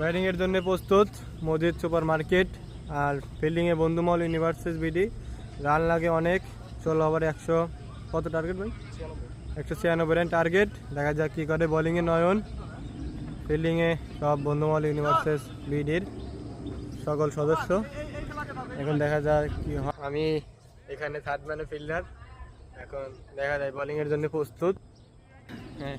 ব্যাটিংয়ের জন্য প্রস্তুত মজিদ সুপার মার্কেট আর ফিল্ডিংয়ে বন্ধুমল ইউনিভার্সিস বিডি রান লাগে অনেক ষোলো ওভারে একশো, কত টার্গেট ভাই? একশো ছিয়ানব্বই রান টার্গেট দেখা যাক কী করে বোলিংয়ে নয়ন। ফিল্ডিংয়ে সব বন্ধুমল ইউনিভার্সিস বিডির সকল সদস্য। এখন দেখা যায় কি হয়। আমি এখানে থার্ড ম্যানে ফিল্ডার এখন দেখা যায় বোলিংয়ের জন্য প্রস্তুত। হ্যাঁ।